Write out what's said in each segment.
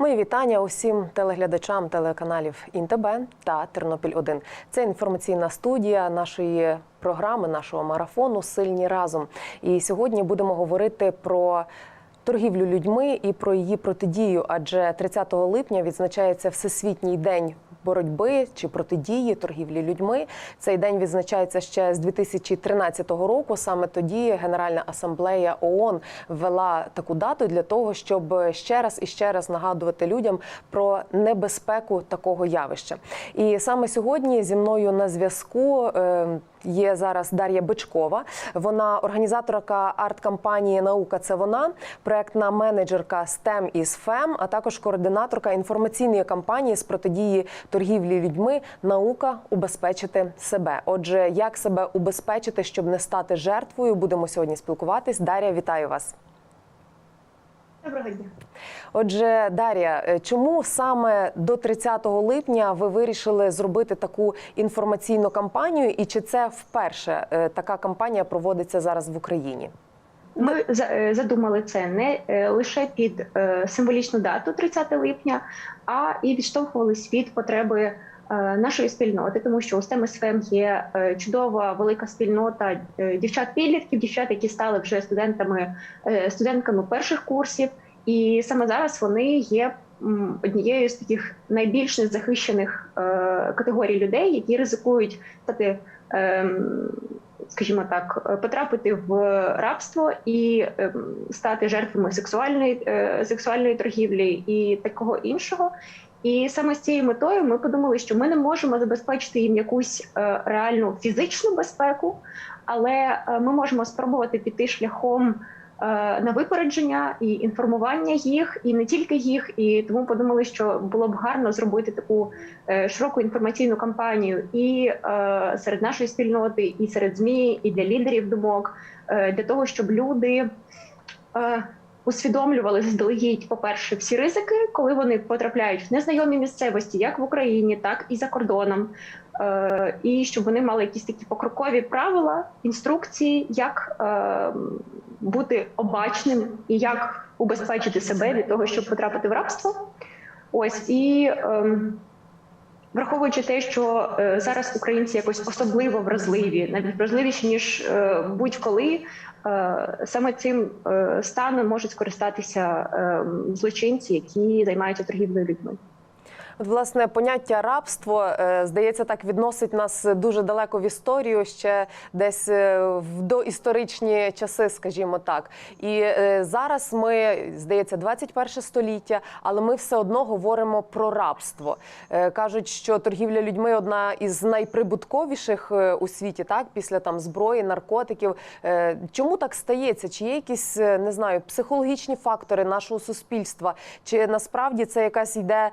Мої вітання усім телеглядачам телеканалів ІНТБ та Тернопіль 1 Це інформаційна студія нашої програми, нашого марафону Сильні разом. І сьогодні будемо говорити про. Торгівлю людьми і про її протидію, адже 30 липня відзначається Всесвітній день боротьби чи протидії торгівлі людьми. Цей день відзначається ще з 2013 року. Саме тоді Генеральна асамблея ООН ввела таку дату для того, щоб ще раз і ще раз нагадувати людям про небезпеку такого явища. І саме сьогодні зі мною на зв'язку. Є зараз Дар'я Бичкова. Вона організаторка арт-кампанії Наука це вона, проектна менеджерка STEM із FEM, а також координаторка інформаційної кампанії з протидії торгівлі людьми Наука убезпечити себе. Отже, як себе убезпечити, щоб не стати жертвою, будемо сьогодні спілкуватись. Дар'я, вітаю вас. Доброго дня. Отже, Дар'я, е, чому саме до 30 липня ви вирішили зробити таку інформаційну кампанію, і чи це вперше е, така кампанія проводиться зараз в Україні? Ми е, задумали це не лише під символічну дату 30 липня, а і відштовхувались від потреби нашої спільноти, тому що у STEM SFM є е, чудова велика спільнота е, дівчат-підлітків, дівчат, які стали вже студентами е, студентками перших курсів, і саме зараз вони є. Однією з таких найбільш незахищених е, категорій людей, які ризикують стати скажімо так, е, потрапити в рабство і стати жертвами сексуальної е, сексуальної торгівлі і такого іншого. І саме з цією метою ми подумали, що ми не можемо забезпечити їм якусь е, реальну фізичну безпеку, але е, ми можемо спробувати піти шляхом е, на випередження і інформування їх, і не тільки їх. І тому подумали, що було б гарно зробити таку широку інформаційну кампанію і серед нашої спільноти, і серед змі, і для лідерів думок, для того, щоб люди. Усвідомлювали заздалегідь, по-перше, всі ризики, коли вони потрапляють в незнайомі місцевості, як в Україні, так і за кордоном, е, і щоб вони мали якісь такі покрокові правила, інструкції, як е, бути обачним і як убезпечити себе від того, щоб потрапити в рабство. Ось і ем, враховуючи те, що е, зараз українці якось особливо вразливі, навіть вразливіші ніж е, будь-коли. е, Саме цим станом можуть скористатися е, злочинці, які займаються торгівлею людьми. Власне, поняття рабство е, здається, так відносить нас дуже далеко в історію, ще десь е, в доісторичні часи, скажімо так. І е, зараз ми здається 21 століття, але ми все одно говоримо про рабство. Кажуть, що торгівля людьми одна із найприбутковіших у світі, так після там зброї, наркотиків. Чому так стається? Чи є якісь не знаю психологічні фактори нашого суспільства? Чи насправді це якась йде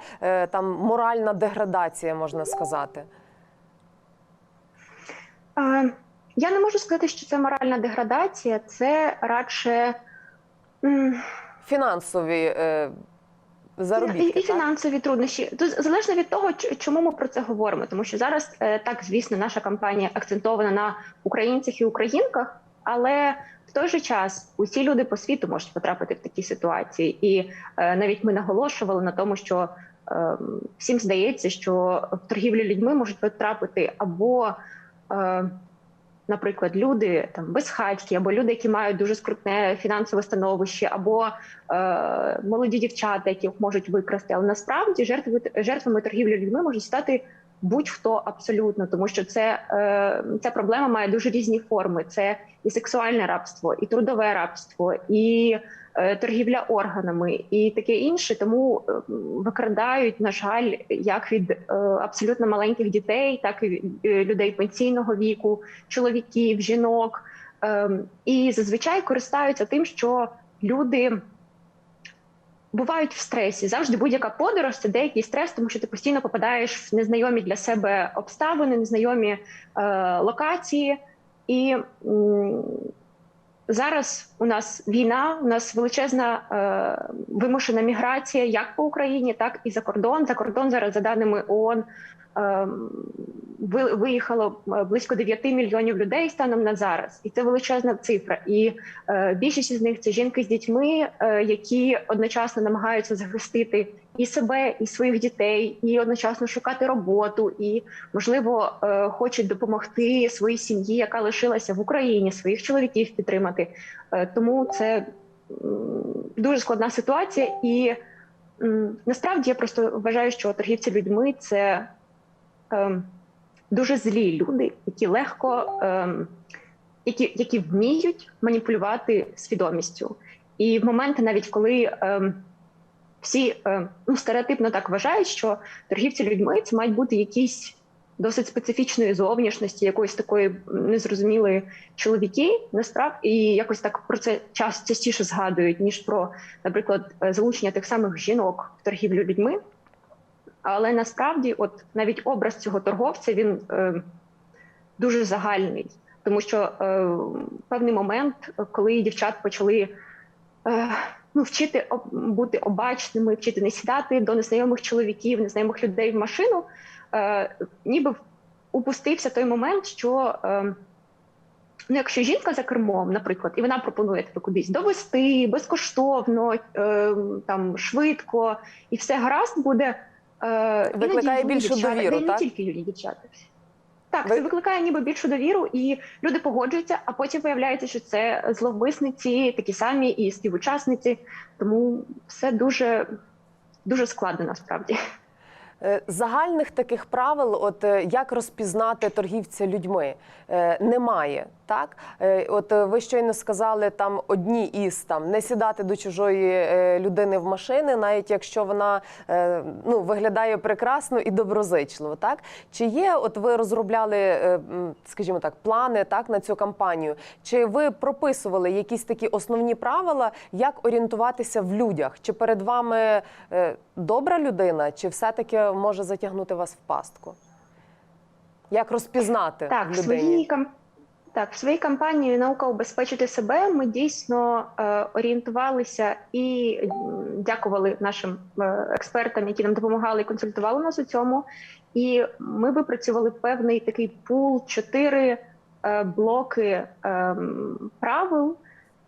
там моральна деградація, можна сказати? Я не можу сказати, що це моральна деградація, це радше Фінансові е, заробітки. і, і так? фінансові труднощі. Тут залежно від того, чому ми про це говоримо. Тому що зараз е, так, звісно, наша кампанія акцентована на українцях і українках, але в той же час усі люди по світу можуть потрапити в такі ситуації, і е, навіть ми наголошували на тому, що всім здається, що в торгівлі людьми можуть потрапити або е, Наприклад, люди там безхатькі, або люди, які мають дуже скрутне фінансове становище, або е, молоді дівчата, яких можуть викрасти. Але насправді жертви жертвами торгівлі людьми можуть стати будь-хто абсолютно, тому що це е, ця проблема має дуже різні форми: це і сексуальне рабство, і трудове рабство, і торгівля органами, і таке інше. Тому е, викрадають, на жаль, як від е, абсолютно маленьких дітей, так і від е, людей пенсійного віку, чоловіків, жінок. І зазвичай користаються тим, що люди бувають в стресі. Завжди будь-яка подорож це деякий стрес, тому що ти постійно попадаєш в незнайомі для себе обставини, незнайомі е, локації. І зараз у нас війна, у нас величезна е, вимушена міграція як по Україні, так і за кордон. За кордон зараз, за даними ООН, виїхало е, близько 9 мільйонів людей станом на зараз, і це величезна цифра. І е, більшість із них це жінки з дітьми, е, які одночасно намагаються захистити і себе, і своїх дітей, і одночасно шукати роботу, і можливо хочуть допомогти своїй сім'ї, яка лишилася в Україні, своїх чоловіків підтримати. Тому це дуже складна ситуація, і насправді я просто вважаю, що торгівці людьми це ем, дуже злі люди, які легко, ем, які, які вміють маніпулювати свідомістю. І в моменти, навіть коли ем, всі ем, ну, стереотипно так вважають, що торгівці людьми це мають бути якісь досить специфічної зовнішності, якоїсь такої незрозумілої чоловіки, насправді і якось так про це час частіше згадують, ніж про, наприклад, е, залучення тих самих жінок в торгівлю людьми. Але насправді, от навіть образ цього торговця він е, дуже загальний, тому що е, певний момент, коли дівчат почали е, ну, вчити бути обачними, вчити не сідати до незнайомих чоловіків, незнайомих людей в машину, е, ніби упустився той момент, що е, ну, якщо жінка за кермом, наприклад, і вона пропонує тебе кудись довести безкоштовно, е, там швидко, і все гаразд буде. Е, Викликає більшу дівчата, довіру, де так? Не тільки юні дівчата. Так, Ви- це викликає ніби більшу довіру, і люди погоджуються, а потім виявляється, що це зловмисниці, такі самі і співучасниці. Тому все дуже, дуже складно насправді. Е, Загальних таких правил, от е, як розпізнати торгівця людьми, немає. Так, Е, от е, ви щойно сказали там одні із там не сідати до чужої е, людини в машини, навіть якщо вона ну виглядає прекрасно і доброзичливо. Так чи є, от ви розробляли, скажімо так, плани так на цю кампанію? Чи ви прописували якісь такі основні правила, як орієнтуватися в людях? Чи перед вами добра людина, чи все-таки може затягнути вас в пастку? Як розпізнати Так, людині? своїй кам... так, в своїй кампанії наука убезпечити себе. Ми дійсно е, орієнтувалися і дякували нашим е, експертам, які нам допомагали і консультували нас у цьому. І ми випрацювали певний такий пул чотири е, блоки е, правил.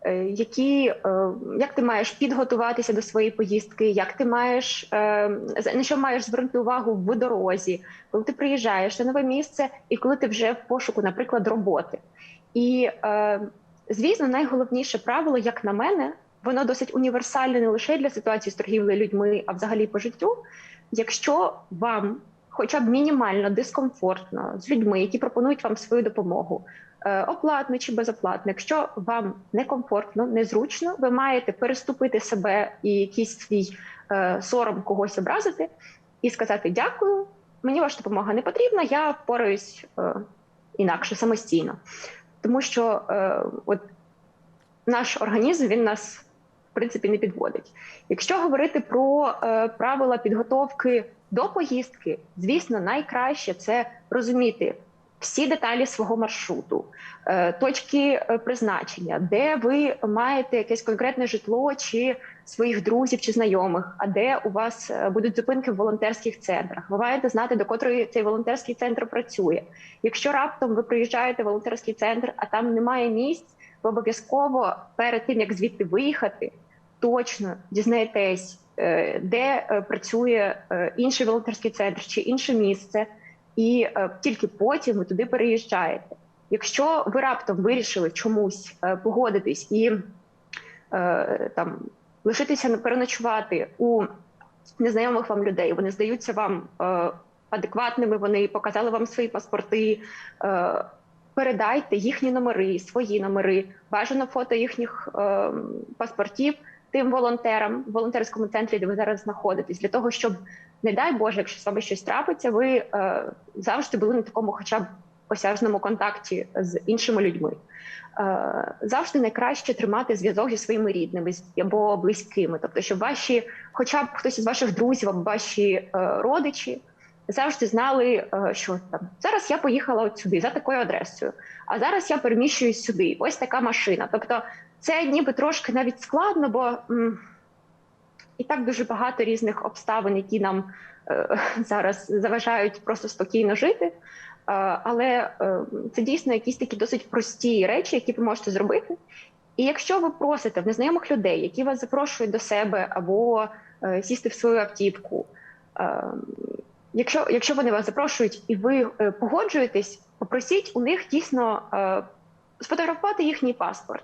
Е, Які е, як ти маєш підготуватися до своєї поїздки, як ти маєш е, на що маєш звернути увагу в дорозі, коли ти приїжджаєш на нове місце, і коли ти вже в пошуку, наприклад, роботи. І звісно, найголовніше правило, як на мене, воно досить універсальне не лише для ситуації з торгівлею людьми, а взагалі по життю. Якщо вам хоча б мінімально дискомфортно з людьми, які пропонують вам свою допомогу, оплатно чи безоплатно, якщо вам некомфортно, незручно, ви маєте переступити себе і якийсь свій е, сором когось образити і сказати дякую. Мені ваша допомога не потрібна, я впораюсь е, інакше самостійно, тому що е, от наш організм він нас в принципі не підводить. Якщо говорити про е, правила підготовки до поїздки, звісно, найкраще це розуміти всі деталі свого маршруту, е, точки е, призначення, де ви маєте якесь конкретне житло чи своїх друзів чи знайомих, а де у вас е, будуть зупинки в волонтерських центрах. Ви маєте знати, до котрої цей волонтерський центр працює. Якщо раптом ви приїжджаєте в волонтерський центр, а там немає місць, ви обов'язково перед тим як звідти виїхати, точно дізнаєтесь, де працює інший волонтерський центр чи інше місце, і е, тільки потім ви туди переїжджаєте. Якщо ви раптом вирішили чомусь е, погодитись і е, там лишитися переночувати у незнайомих вам людей, вони здаються вам адекватними, вони показали вам свої паспорти. Передайте їхні номери, свої номери, бажано фото їхніх е, паспортів тим волонтерам в волонтерському центрі, де ви зараз знаходитесь, для того, щоб, не дай Боже, якщо з вами щось трапиться, ви е, завжди були на такому, хоча б осяжному контакті з іншими людьми. Е, завжди найкраще тримати зв'язок зі своїми рідними або близькими, тобто, щоб ваші, хоча б хтось із ваших друзів або ваші е, родичі завжди знали, е, що там зараз я поїхала от сюди за такою адресою, а зараз я переміщуюсь сюди. Ось така машина. Тобто, це ніби трошки навіть складно, бо і так дуже багато різних обставин, які нам е, зараз заважають просто спокійно жити. але е, це дійсно якісь такі досить прості речі, які ви можете зробити. І якщо ви просите в незнайомих людей, які вас запрошують до себе або е, сісти в свою автівку, е, якщо, якщо вони вас запрошують і ви е, погоджуєтесь, попросіть у них дійсно е, сфотографувати їхній паспорт.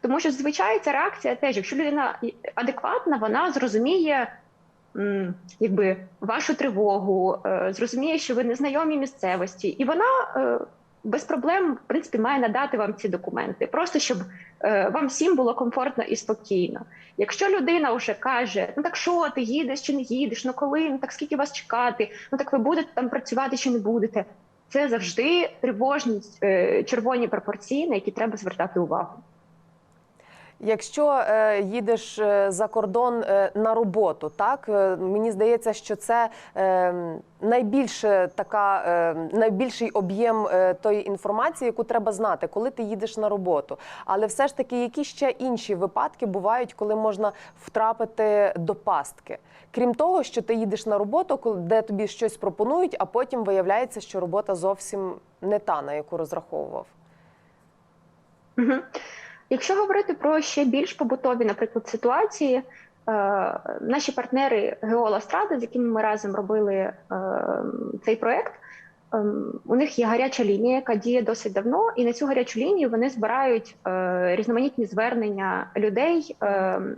Тому що зазвичай ця реакція теж, якщо людина адекватна, вона зрозуміє якби вашу тривогу, е, зрозуміє, що ви незнайомі місцевості, і вона е, без проблем в принципі має надати вам ці документи, просто щоб е, вам всім було комфортно і спокійно. Якщо людина вже каже, ну так що ти їдеш чи не їдеш, ну коли, ну так скільки вас чекати, ну так ви будете там працювати чи не будете. Це завжди тривожні червоні пропорції, на які треба звертати увагу. Якщо е, їдеш е, за кордон е, на роботу, так мені здається, що це найбільше така найбільший об'єм тої інформації, яку треба знати, коли ти їдеш на роботу. Але все ж таки, які ще інші випадки бувають, коли можна втрапити до пастки, крім того, що ти їдеш на роботу, де тобі щось пропонують, а потім виявляється, що робота зовсім не та, на яку розраховував. Угу. Якщо говорити про ще більш побутові, наприклад, ситуації, е, наші партнери Геола Страда, з якими ми разом робили е, цей проект, е, у них є гаряча лінія, яка діє досить давно, і на цю гарячу лінію вони збирають різноманітні звернення людей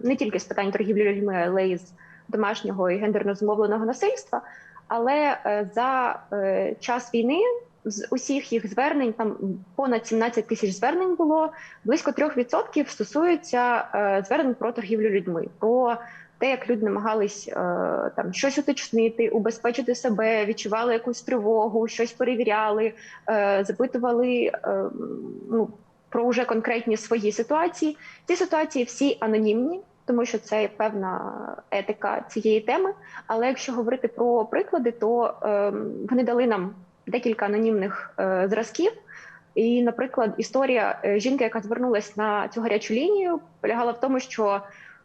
не тільки з питань торгівлі людьми, але й з домашнього і гендерно зумовленого насильства. Але за час війни з усіх їх звернень, там понад 17 тисяч звернень було. Близько 3% стосуються е, звернень про торгівлю людьми, про те, як люди намагались е, там щось уточнити, убезпечити себе, відчували якусь тривогу, щось перевіряли, е, запитували ну, про вже конкретні свої ситуації. Ці ситуації всі анонімні. Тому що це певна етика цієї теми. Але якщо говорити про приклади, то е, вони дали нам декілька анонімних е, зразків. І, наприклад, історія е, жінки, яка звернулася на цю гарячу лінію, полягала в тому, що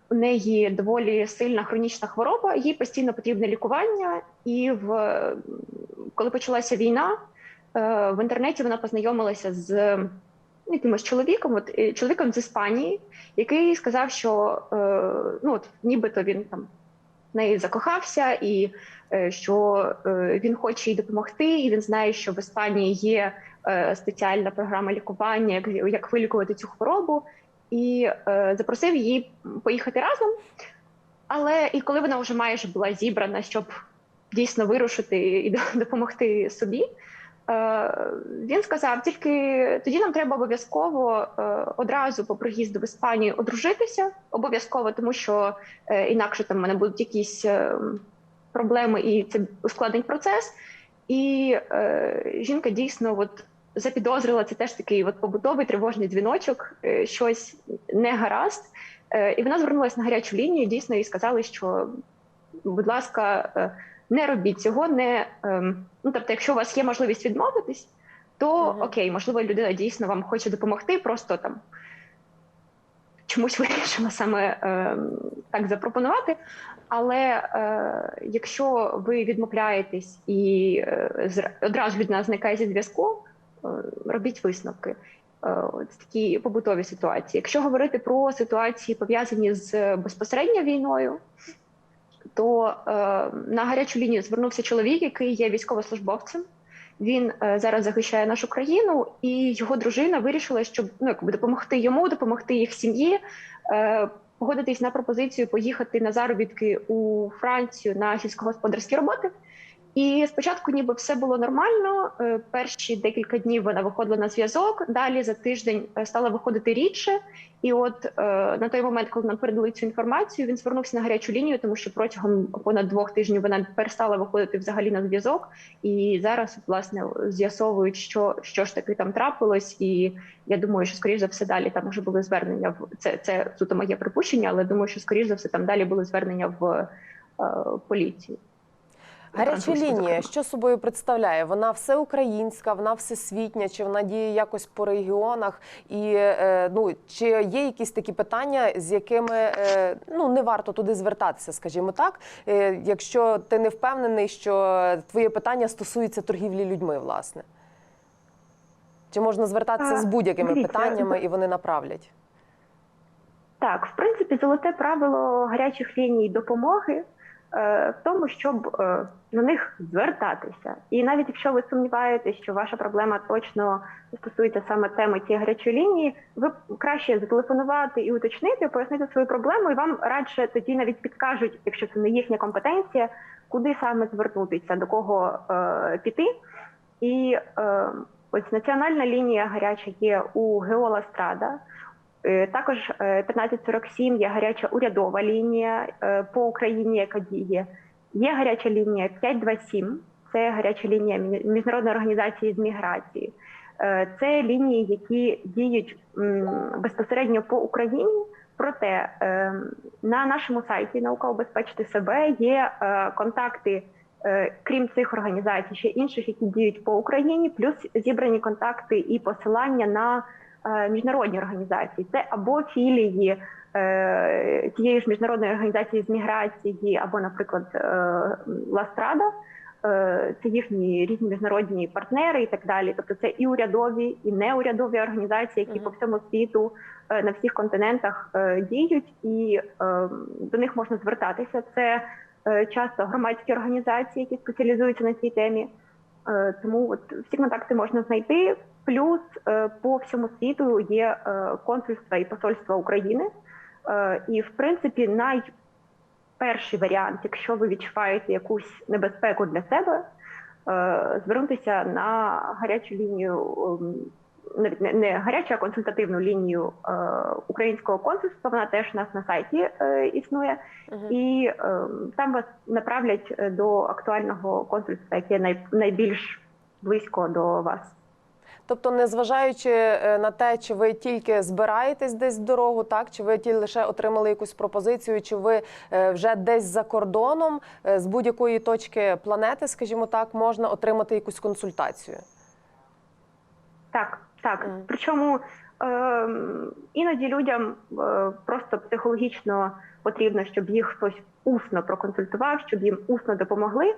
у неї доволі сильна хронічна хвороба, їй постійно потрібне лікування. І в коли почалася війна, е, в інтернеті вона познайомилася з ну, якимось чоловіком, от е, чоловіком з Іспанії, який сказав, що е, ну от нібито він там в неї закохався, і е, що е, він хоче їй допомогти, і він знає, що в Іспанії є е, спеціальна програма лікування, як, як вилікувати цю хворобу, і запросив її поїхати разом. Але і коли вона вже майже була зібрана, щоб дійсно вирушити і допомогти собі. Е, Він сказав: тільки тоді нам треба обов'язково е, одразу по приїзду в Іспанію одружитися, обов'язково, тому що е, інакше там в мене будуть якісь проблеми, і це ускладнить процес. І жінка дійсно от запідозрила це теж такий от побутовий тривожний дзвіночок, щось не гаразд. І вона звернулася на гарячу лінію. Дійсно, і сказали, що, будь ласка, не робіть цього, не ем, ну тобто, якщо у вас є можливість відмовитись, то Мгм. окей, можливо, людина дійсно вам хоче допомогти, просто там чомусь вирішила саме ем, так запропонувати. Але е, якщо ви відмовляєтесь і е, одразу людина зникає зі зв'язку, е, робіть висновки. Е, От такі побутові ситуації. Якщо говорити про ситуації пов'язані з безпосередньо війною, то е, на гарячу лінію звернувся чоловік, який є військовослужбовцем. Він е, зараз захищає нашу країну, і його дружина вирішила, щоб ну якби допомогти йому, допомогти їх сім'ї, е, погодитись на пропозицію поїхати на заробітки у Францію на сільськогосподарські роботи. І спочатку, ніби все було нормально. Е, Перші декілька днів вона виходила на зв'язок. Далі за тиждень е, стала виходити рідше. І от е, на той момент, коли нам передали цю інформацію, він звернувся на гарячу лінію, тому що протягом понад двох тижнів вона перестала виходити взагалі на зв'язок. І зараз, власне, з'ясовують, що, що ж таки там трапилось. І я думаю, що скоріш за все далі там вже були звернення в це. Це суто моє припущення, але думаю, що скоріш за все там далі були звернення в е, поліцію. Гаряча лінія, що собою представляє? Вона всеукраїнська, вона всесвітня, чи вона діє якось по регіонах? І е, ну чи є якісь такі питання, з якими е, ну не варто туди звертатися, скажімо так, е, якщо ти не впевнений, що твоє питання стосується торгівлі людьми, власне. Чи можна звертатися А, з будь-якими питаннями і вони направлять? Так, в принципі, золоте правило гарячих ліній допомоги в тому, щоб е, на них звертатися. І навіть якщо ви сумніваєтесь, що ваша проблема точно стосується саме теми цієї гарячої лінії, ви краще зателефонувати і уточнити, пояснити свою проблему, і вам радше тоді навіть підкажуть, якщо це не їхня компетенція, куди саме звернутися, до кого е, піти. І е, ось національна лінія гаряча є у Геола Страда. Е, Також е, 1547 є гаряча урядова лінія е, по Україні, яка діє. Є гаряча лінія 527, це гаряча лінія Міжнародної організації з міграції. Е, Це лінії, які діють безпосередньо по Україні. Проте е, на нашому сайті наука убезпечити себе є е, контакти, е, крім цих організацій, ще інших, які діють по Україні, плюс зібрані контакти і посилання на е, міжнародні організації. Це або філії е, тієї ж міжнародної організації з міграції, або, наприклад, е, Ластрада. Е, Це їхні різні міжнародні партнери і так далі. Тобто це і урядові, і неурядові організації, які Мгм. по всьому світу е, на всіх континентах е, діють, і е, до них можна звертатися. Це е, часто громадські організації, які спеціалізуються на цій темі. Е, Тому от всі контакти можна знайти. Плюс е, по всьому світу є е, консульства і посольства України. Е, І в принципі, найперший варіант, якщо ви відчуваєте якусь небезпеку для себе, звернутися на гарячу лінію. ем, навіть не, гарячу, а консультативну лінію українського консульства. Вона теж у нас на сайті існує, і е, там вас направлять до актуального консульства, яке найбільш близько до вас. Тобто, незважаючи е, на те, чи ви тільки збираєтесь десь в дорогу, так чи ви ті лише отримали якусь пропозицію, чи ви е, вже десь за кордоном е, з будь-якої точки планети, скажімо так, можна отримати якусь консультацію. Так, так. Мгм. Причому е, іноді людям е, просто психологічно потрібно, щоб їх хтось усно проконсультував, щоб їм усно допомогли.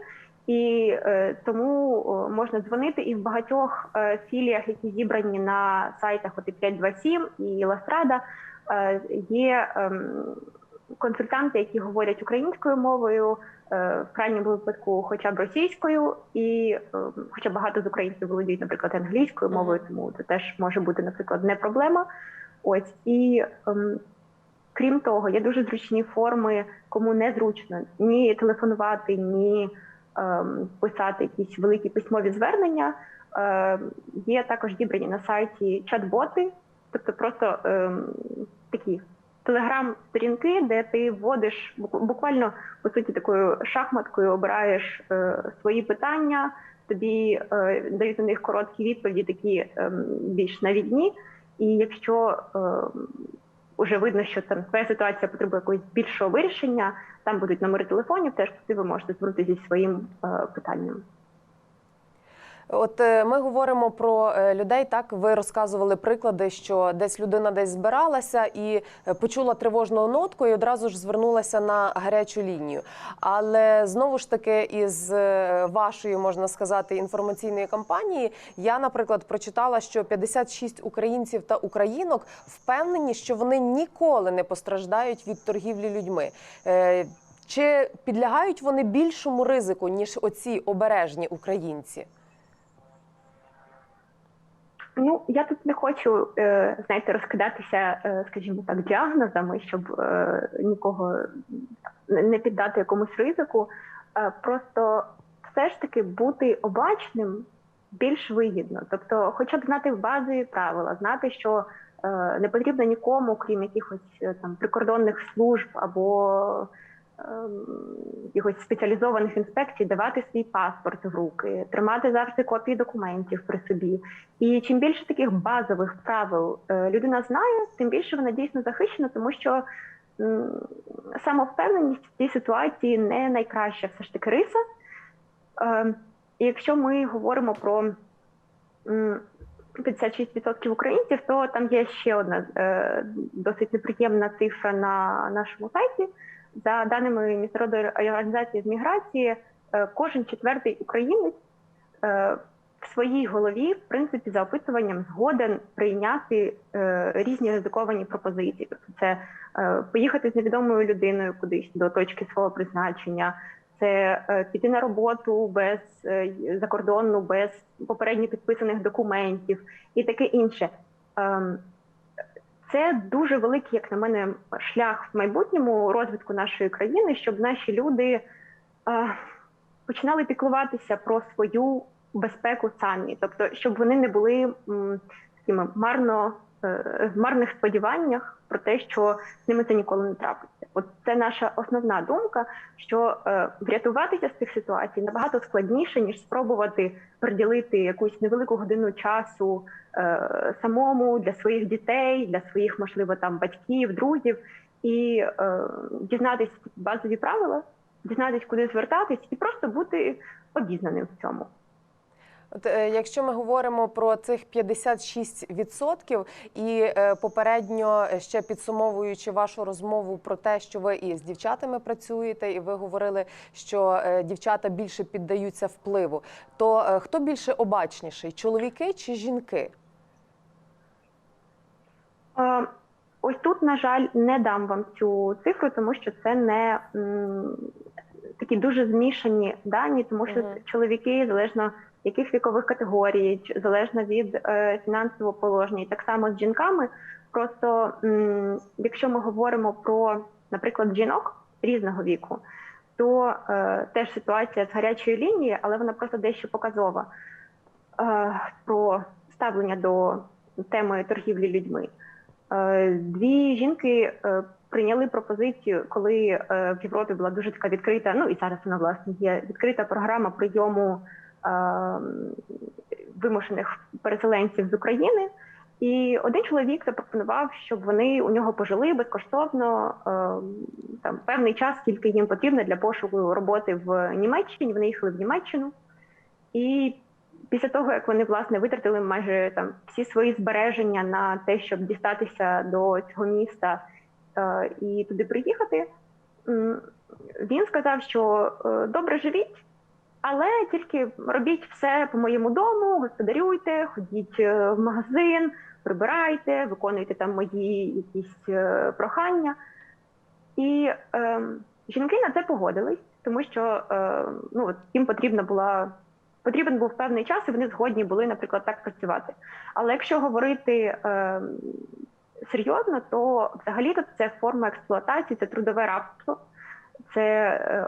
І е, тому можна дзвонити і в багатьох е, філіях, які зібрані на сайтах от і 527 і Ластрада, е, є ем, консультанти, які говорять українською мовою, е, в крайньому випадку, хоча б російською, і е, хоча багато з українців володіють, наприклад, англійською мовою, тому це теж може бути, наприклад, не проблема. Ось і ем, крім того, є дуже зручні форми, кому не зручно ні телефонувати, ні ем, писати якісь великі письмові звернення. Е, є також зібрані на сайті чат-боти, тобто просто ем, такі телеграм-сторінки, де ти вводиш буквально по суті такою шахматкою, обираєш е, свої питання, тобі е, дають на них короткі відповіді, такі ем, більш навідні. І якщо ем, уже видно, що там твоя ситуація потребує якогось більшого вирішення, там будуть номери телефонів, теж куди ви можете звернутися зі своїм е, питанням. От е, ми говоримо про е, людей. Так ви розказували приклади, що десь людина десь збиралася і е, почула тривожну нотку, і одразу ж звернулася на гарячу лінію. Але знову ж таки, із вашої можна сказати інформаційної кампанії, я, наприклад, прочитала, що 56 українців та українок впевнені, що вони ніколи не постраждають від торгівлі людьми. Чи підлягають вони більшому ризику ніж оці обережні українці? Ну я тут не хочу е, знаєте, розкидатися, е, скажімо так, діагнозами, щоб е, нікого не піддати якомусь ризику. Просто все ж таки бути обачним більш вигідно. Тобто, хоча б знати базові правила, знати, що не потрібно нікому, крім якихось там прикордонних служб або якихось спеціалізованих інспекцій, давати свій паспорт в руки, тримати завжди копії документів при собі. І чим більше таких базових правил е, людина знає, тим більше вона дійсно захищена, тому що самовпевненість в цій ситуації не найкраща все ж таки риса. Е, І якщо ми говоримо про 56% українців, то там є ще одна е, досить неприємна цифра на нашому сайті. За даними Міжнародної організації з міграції, е, кожен четвертий українець е, в своїй голові, в принципі, за опитуванням згоден прийняти е, різні ризиковані пропозиції. Тобто, це поїхати з невідомою людиною кудись до точки свого призначення, це піти на роботу без закордонну, без попередньо підписаних документів і таке інше. Це дуже великий, як на мене, шлях в майбутньому розвитку нашої країни, щоб наші люди е, починали піклуватися про свою безпеку самі, тобто, щоб вони не були такими марно е, марних сподіваннях про те, що з ними це ніколи не трапиться. От це наша основна думка, що е, врятуватися з цих ситуацій набагато складніше ніж спробувати приділити якусь невелику годину часу е, самому для своїх дітей, для своїх, можливо, там батьків, друзів, і дізнатися базові правила, дізнатися, куди звертатись, і просто бути обізнаним в цьому. От, е, якщо ми говоримо про цих 56% і е, попередньо е, ще підсумовуючи вашу розмову про те, що ви і з дівчатами працюєте, і ви говорили, що е, дівчата більше піддаються впливу, то е, хто більше обачніший чоловіки чи жінки? Ось тут, на жаль, не дам вам цю цифру, тому що це не м, такі дуже змішані дані, тому що Мгм. чоловіки залежно яких вікових категорій, залежно від е, фінансового положення, і так само з жінками. Просто якщо ми говоримо про, наприклад, жінок різного віку, то е, теж ситуація з гарячої лінії, але вона просто дещо показова е, про ставлення до теми торгівлі людьми. Е, Дві жінки е, прийняли пропозицію, коли е, в Європі була дуже така відкрита. Ну і зараз вона власне є відкрита програма прийому вимушених переселенців з України. І один чоловік запропонував, щоб вони у нього пожили безкоштовно е, там певний час, скільки їм потрібно для пошуку роботи в Німеччині. Вони їхали в Німеччину, і після того, як вони власне витратили майже там всі свої збереження на те, щоб дістатися до цього міста е, і туди приїхати, він сказав, що е, добре живіть, але тільки робіть все по моєму дому, господарюйте, ходіть е, в магазин, прибирайте, виконуйте там мої якісь е, прохання. І е, жінки на це погодились, тому що е, ну, їм потрібна була потрібен був певний час, і вони згодні були, наприклад, так працювати. Але якщо говорити е, серйозно, то взагалі це форма експлуатації, це трудове рабство, це е,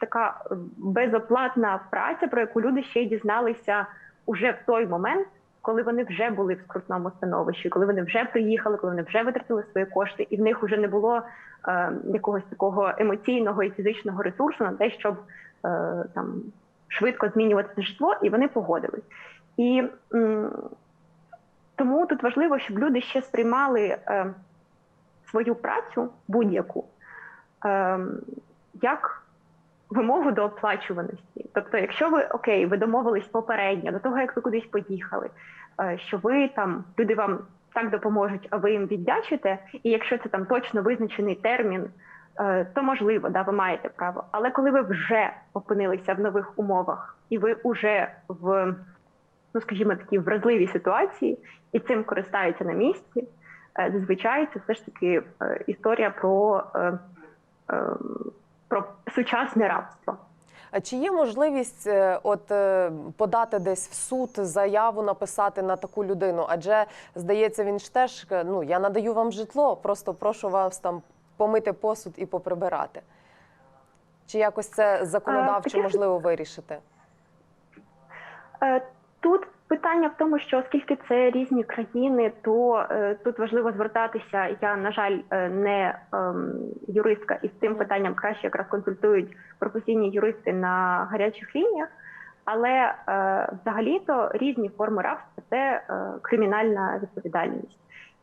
така безоплатна праця, про яку люди ще й дізналися уже в той момент, коли вони вже були в скрутному становищі, коли вони вже приїхали, коли вони вже витратили свої кошти, і в них вже не було е, якогось такого емоційного і фізичного ресурсу на те, щоб е, там швидко змінювати житло, і вони погодились. І м, тому тут важливо, щоб люди ще сприймали е, свою працю будь-яку як вимогу до оплачуваності. Тобто, якщо ви окей, ви домовились попередньо до того, як ви кудись поїхали, е, що ви там люди вам так допоможуть, а ви їм віддячите, і якщо це там точно визначений термін. е, То можливо, да, ви маєте право. Але коли ви вже опинилися в нових умовах, і ви вже в, ну скажімо, такій вразливій ситуації, і цим користаються на місці, е, зазвичай це все ж таки історія про, про сучасне рабство. А чи є можливість е, от е, подати десь в суд заяву написати на таку людину? Адже здається, він ж теж е, ну я надаю вам житло, просто прошу вас там помити посуд і поприбирати. Чи якось це законодавчо можливо вирішити? Тут питання в тому, що оскільки це різні країни, то е, тут важливо звертатися. Я, на жаль, е, не ем, юристка, і з цим питанням краще якраз консультують професійні юристи на гарячих лініях. Але е, взагалі-то різні форми рабства це е, кримінальна відповідальність.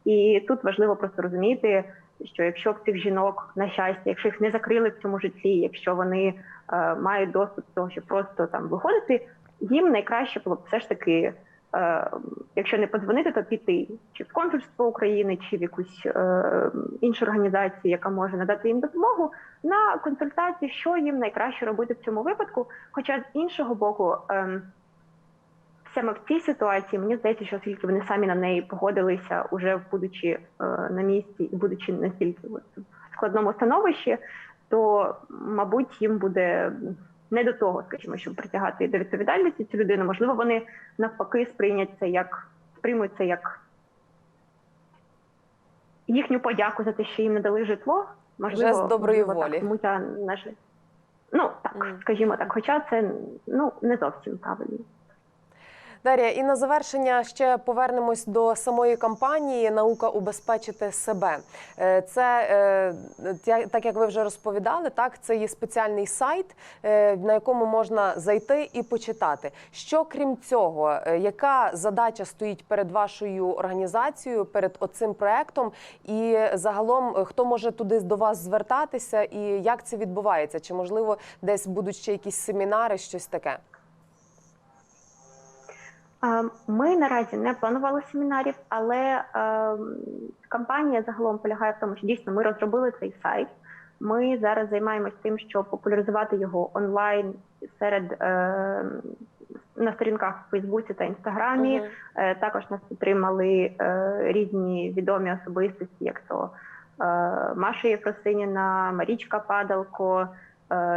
І тут важливо просто розуміти, що якщо в цих жінок на щастя, якщо їх не закрили в цьому житлі, якщо вони е, мають доступ до того, щоб просто там виходити, їм найкраще було б все ж таки, е, якщо не подзвонити, то піти чи в консульство України, чи в якусь е, іншу організацію, яка може надати їм допомогу на консультації, що їм найкраще робити в цьому випадку. Хоча з іншого боку, е, саме в цій ситуації мені здається, що оскільки вони самі на неї погодилися, уже будучи е, на місці і будучи настільки в складному становищі, то мабуть їм буде не до того, скажімо, щоб притягати до відповідальності цю людину. Можливо, вони навпаки сприйнять це як сприймуть це як їхню подяку за те, що їм надали житло. Можливо, Жест доброї можливо, волі. Так, тому я на жаль. Ну так, скажімо так, хоча це ну не зовсім правильно. Дар'я, і на завершення ще повернемось до самої кампанії Наука убезпечити себе. Е, Це е, так як ви вже розповідали, так це є спеціальний сайт, е, на якому можна зайти і почитати. Що крім цього, яка задача стоїть перед вашою організацією, перед оцим проектом, і загалом хто може туди до вас звертатися, і як це відбувається? Чи можливо десь будуть ще якісь семінари, щось таке? Ми наразі не планували семінарів, але е, кампанія загалом полягає в тому, що дійсно ми розробили цей сайт. Ми зараз займаємось тим, щоб популяризувати його онлайн серед е, на сторінках в Фейсбуці та Інстаграмі. Мгм. Е, Також нас підтримали е, різні відомі особистості, як то е, Маша Єфросиніна, Марічка Падалко,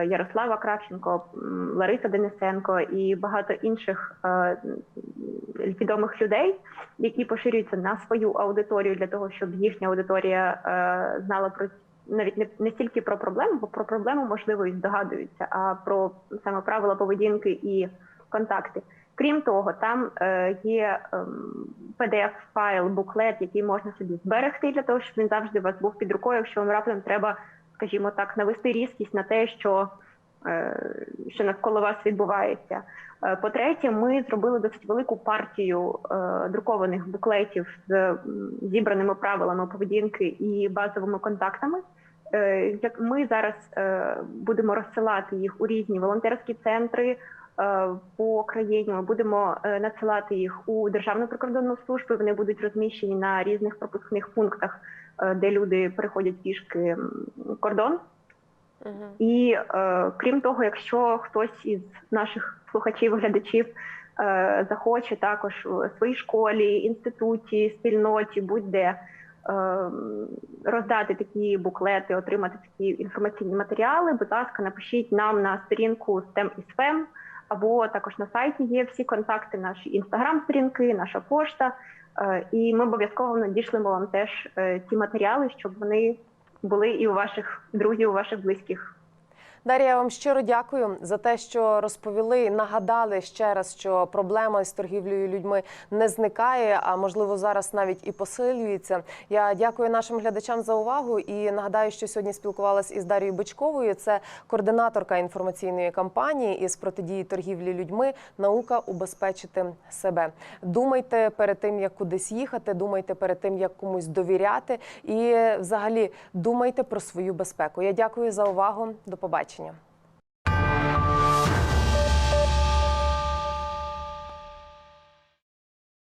Ярослава Кравченко, Лариса Денисенко і багато інших е, відомих людей, які поширюються на свою аудиторію для того, щоб їхня аудиторія е, знала про навіть не, не стільки про проблему, бо про проблему можливо і здогадуються, а про саме правила поведінки і контакти. Крім того, там е, є ем, PDF-файл, буклет, який можна собі зберегти для того, щоб він завжди у вас був під рукою, якщо вам раптом треба, скажімо так, навести різкість на те, що, е, що навколо вас відбувається. Е, По-третє, ми зробили досить велику партію е, друкованих буклетів з зібраними правилами поведінки і базовими контактами. Ми зараз будемо розсилати їх у різні волонтерські центри по країні. Ми будемо надсилати їх у Державну прикордонну службу. Вони будуть розміщені на різних пропускних пунктах, де люди переходять пішки кордон. І е, крім того, якщо хтось із наших слухачів, глядачів е, захоче також у своїй школі, інституті, спільноті, будь-де е, роздати такі буклети, отримати такі інформаційні матеріали, будь ласка, напишіть нам на сторінку STEM і SFEM, або також на сайті є всі контакти, наші інстаграм-сторінки, наша пошта. Е, і ми обов'язково надішлемо вам теж ті матеріали, щоб вони були і у ваших друзів, у ваших близьких. Дар'я, я вам щиро дякую за те, що розповіли, нагадали ще раз, що проблема з торгівлею людьми не зникає, а можливо зараз навіть і посилюється. Я дякую нашим глядачам за увагу і нагадаю, що сьогодні спілкувалася із Дарією Бичковою. Це координаторка інформаційної кампанії із протидії торгівлі людьми. Наука убезпечити себе. Думайте перед тим, як кудись їхати. Думайте перед тим, як комусь довіряти, і взагалі думайте про свою безпеку. Я дякую за увагу. До побачення.